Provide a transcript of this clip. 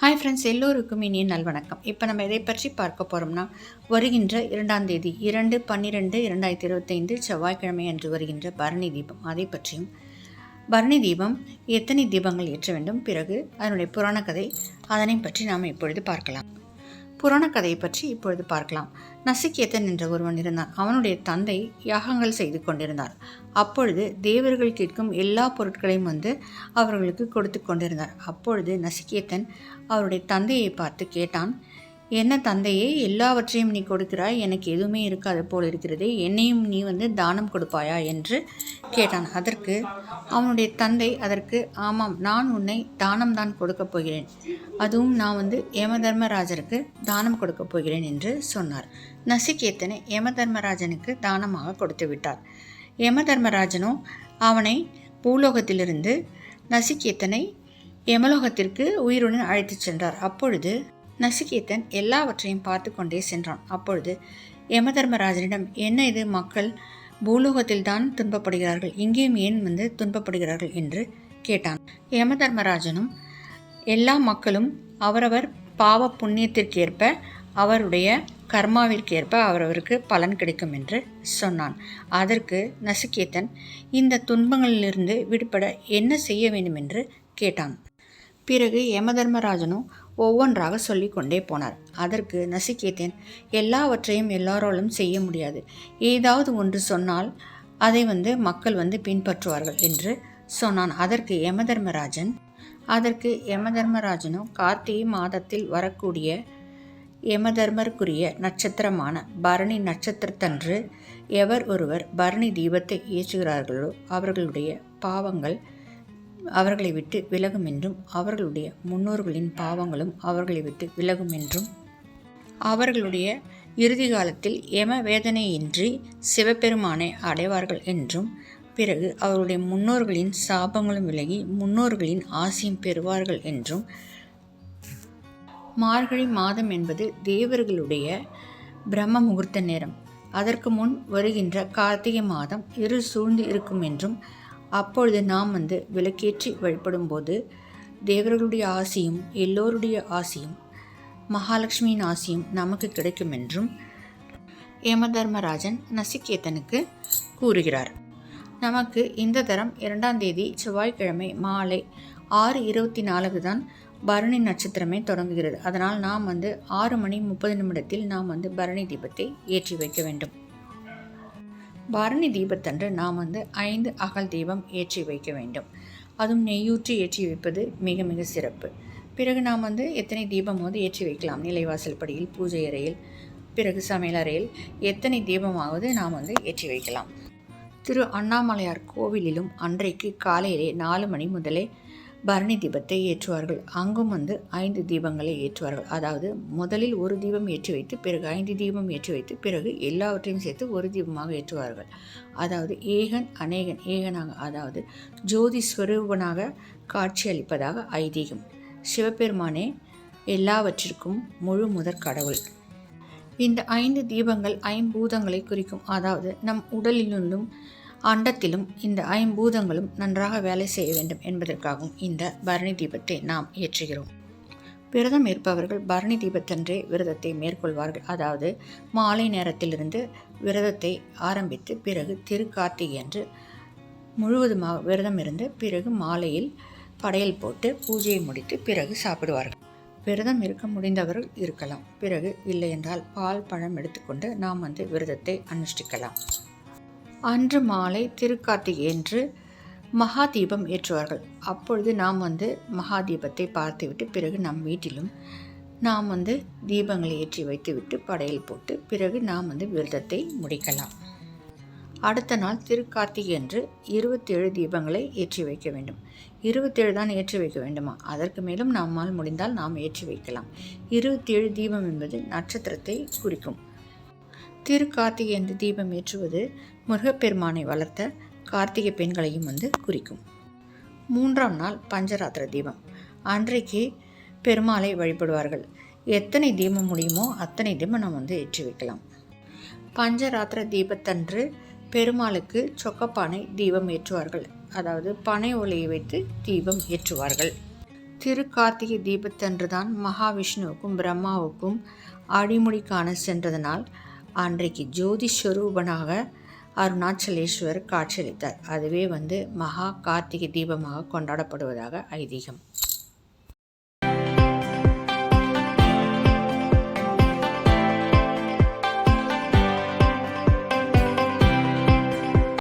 Hi friends எல்லோருக்கும் இனிய நல்வணக்கம் இப்போ நம்ம எதை பற்றி பார்க்க போகிறோம்னா வருகின்ற இரண்டாம் தேதி இரண்டு பன்னிரெண்டு இரண்டாயிரத்தி இருபத்தைந்து செவ்வாய்க்கிழமை அன்று வருகின்ற பரணி தீபம். அதை பற்றியும் பரணி தீபம் எத்தனை தீபங்கள் ஏற்ற வேண்டும்? பிறகு அதனுடைய புராண கதை அதனை பற்றி நாம் இப்பொழுது பார்க்கலாம். புராண கதையை பற்றி இப்பொழுது பார்க்கலாம். நசிகேதன் என்ற ஒருவன் இருந்தான். அவனுடைய தந்தை யாகங்கள் செய்து கொண்டிருந்தார். அப்பொழுது தேவர்கள் கேட்கும் எல்லா பொருட்களையும் வந்து அவர்களுக்கு கொடுத்து கொண்டிருந்தார். அப்பொழுது நசிகேதன் அவருடைய தந்தையை பார்த்து கேட்டான் என்ன தந்தையே எல்லாவற்றையும் நீ கொடுக்கிறாய். எனக்கு எதுவுமே இருக்காது போல் இருக்கிறது. என்னையும் நீ வந்து தானம் கொடுப்பாயா? என்று கேட்டான். அதற்கு அவனுடைய தந்தை அதற்கு ஆமாம் நான் உன்னை தானம் தான் கொடுக்கப் போகிறேன். அதுவும் நான் வந்து யமதர்மராஜருக்கு தானம் கொடுக்கப் போகிறேன் என்று சொன்னார். நசிகேத்தனை யமதர்மராஜனுக்கு தானமாக கொடுத்து விட்டார். யமதர்மராஜனோ அவனை பூலோகத்திலிருந்து நசிகேத்தனை யமலோகத்திற்கு உயிருடன் அழைத்துச் சென்றார். அப்பொழுது நசிகேத்தன் எல்லாவற்றையும் பார்த்து கொண்டே சென்றான். அப்பொழுது யமதர்மராஜனிடம் என்ன இது மக்கள் பூலோகத்தில் தான் துன்பப்படுகிறார்கள்? இங்கேயும் ஏன் வந்து துன்பப்படுகிறார்கள்? என்று கேட்டான். யமதர்மராஜனும் எல்லா மக்களும் அவரவர் பாவ புண்ணியத்திற்கேற்ப அவருடைய கர்மாவிற்கேற்ப அவரவருக்கு பலன் கிடைக்கும் என்று சொன்னான். அதற்கு நசிகேத்தன் இந்த துன்பங்களிலிருந்து விடுபட என்ன செய்ய வேண்டும் என்று கேட்டான். பிறகு யமதர்மராஜனும் ஒவ்வொன்றாக சொல்லிக்கொண்டே போனார். அதற்கு நசிகேத்தன் எல்லாவற்றையும் எல்லாராலும் செய்ய முடியாது. ஏதாவது ஒன்று சொன்னால் அதை வந்து மக்கள் வந்து பின்பற்றுவார்கள் என்று சொன்னான். அதற்கு யமதர்மராஜன் அதற்கு யமதர்மராஜனும் கார்த்திகை மாதத்தில் வரக்கூடிய யமதர்மருக்குரிய நட்சத்திரமான பரணி நட்சத்திரத்தன்று எவர் ஒருவர் பரணி தீபத்தை ஏற்றுகிறார்களோ அவர்களுடைய பாவங்கள் அவர்களை விட்டு விலகும் என்றும் அவர்களுடைய முன்னோர்களின் பாவங்களும் அவர்களை விட்டு விலகும் என்றும் அவர்களுடைய இறுதி காலத்தில் எம வேதனையின்றி சிவபெருமானை அடைவார்கள் என்றும் பிறகு அவருடைய முன்னோர்களின் சாபங்களும் விலகி முன்னோர்களின் ஆசையும் பெறுவார்கள் என்றும். மார்கழி மாதம் என்பது தேவர்களுடைய பிரம்ம முகூர்த்த நேரம். அதற்கு முன் வருகின்ற கார்த்திகை மாதம் இரு சூழ்ந்து இருக்கும் என்றும் அப்பொழுது நாம் வந்து விளக்கேற்றி வழிபடும்போது தேவர்களுடைய ஆசியும் எல்லோருடைய ஆசியும் மகாலட்சுமியின் ஆசியும் நமக்கு கிடைக்கும் என்றும் யமதர்மராஜன் நசிகேதனுக்கு கூறுகிறார். நமக்கு இந்த தரம் இரண்டாம் தேதி செவ்வாய்க்கிழமை மாலை ஆறு இருபத்தி நாலுக்கு தான் பரணி நட்சத்திரமே தொடங்குகிறது. அதனால் நாம் வந்து ஆறு மணி முப்பது நிமிடத்தில் நாம் வந்து பரணி தீபத்தை ஏற்றி வைக்க வேண்டும். பரணி தீபத்தன்று நாம் வந்து ஐந்து அகல் தீபம் ஏற்றி வைக்க வேண்டும். அதுவும் நெய்யூற்றி ஏற்றி வைப்பது மிக மிக சிறப்பு. பிறகு நாம் வந்து எத்தனை தீபம் வந்து ஏற்றி வைக்கலாம்? நிலைவாசல் படியில் பூஜை அறையில் பிறகு சமையல் அறையில் எத்தனை தீபமாவது நாம் வந்து ஏற்றி வைக்கலாம். திரு அண்ணாமலையார் கோவிலிலும் அன்றைக்கு காலையிலே நாலு மணி முதலே பரணி தீபத்தை ஏற்றுவார்கள். அங்கும் வந்து ஐந்து தீபங்களை ஏற்றுவார்கள். அதாவது முதலில் ஒரு தீபம் ஏற்றி வைத்து பிறகு ஐந்து தீபம் ஏற்றி வைத்து பிறகு எல்லாவற்றையும் சேர்த்து ஒரு தீபமாக ஏற்றுவார்கள். அதாவது ஏகன் அநேகன் ஏகனாக அதாவது ஜோதி ஸ்வரூபனாக காட்சியளிப்பதாக ஐதீகம். சிவபெருமானே எல்லாவற்றிற்கும் முழு முதற் கடவுள். இந்த ஐந்து தீபங்கள் ஐம்பூதங்களை குறிக்கும். அதாவது நம் உடலிலும் அண்டத்திலும் இந்த ஐம்பூதங்களும் நன்றாக வேலை செய்ய வேண்டும் என்பதற்காகவும் இந்த பரணி தீபத்தை நாம் இயற்றுகிறோம் விரதம் இருப்பவர்கள் பரணி தீபத்தன்றே விரதத்தை மேற்கொள்வார்கள். அதாவது மாலை நேரத்திலிருந்து விரதத்தை ஆரம்பித்து பிறகு திருக்கார்த்திகை அன்று முழுவதுமாக விரதம் இருந்து பிறகு மாலையில் படையல் போட்டு பூஜையை முடித்து பிறகு சாப்பிடுவார்கள். விரதம் இருக்க முடிந்தவர்கள் இருக்கலாம். பிறகு இல்லை என்றால் பால் பழம் எடுத்துக்கொண்டு நாம் வந்து விரதத்தை அனுஷ்டிக்கலாம். அன்று மாலை திருக்கார்த்திகை மகாதீபம் மகா தீபம் ஏற்றுவார்கள். அப்பொழுது நாம் வந்து மகா தீபத்தை பார்த்துவிட்டு பிறகு நம் வீட்டிலும் நாம் வந்து தீபங்களை ஏற்றி வைத்துவிட்டு படையல் போட்டு பிறகு நாம் வந்து விரதத்தை முடிக்கலாம். அடுத்த நாள் திருக்கார்த்திகை அன்று இருபத்தேழு தீபங்களை ஏற்றி வைக்க வேண்டும். இருபத்தேழு தான் ஏற்றி வைக்க வேண்டுமா? அதற்கு மேலும் நம்மால் முடிந்தால் நாம் ஏற்றி வைக்கலாம். இருபத்தேழு தீபம் என்பது நட்சத்திரத்தை குறிக்கும். திருக்கார்த்திகை என்று தீபம் ஏற்றுவது முருகப்பெருமானை வளர்த்த கார்த்திகை பெண்களையும் வந்து குறிக்கும். மூன்றாம் நாள் பஞ்சராத்திர தீபம். அன்றைக்கு பெருமாளை வழிபடுவார்கள். எத்தனை தீபம் முடியுமோ அத்தனை தீபம் நம்ம வந்து ஏற்றி வைக்கலாம். பஞ்சராத்திர தீபத்தன்று பெருமாளுக்கு சொக்கப்பானை தீபம் ஏற்றுவார்கள். அதாவது பனை ஒலையை வைத்து தீபம் ஏற்றுவார்கள். திரு கார்த்திகை தீபத்தன்று தான் மகாவிஷ்ணுவுக்கும் பிரம்மாவுக்கும் அடிமுடி காண சென்றதனால் அன்றைக்கு ஜோதி ஸ்வரூபனாக அருணாச்சலேஸ்வர் காட்சியளித்தார். அதுவே வந்து மகா கார்த்திகை தீபமாக கொண்டாடப்படுவதாக ஐதீகம்.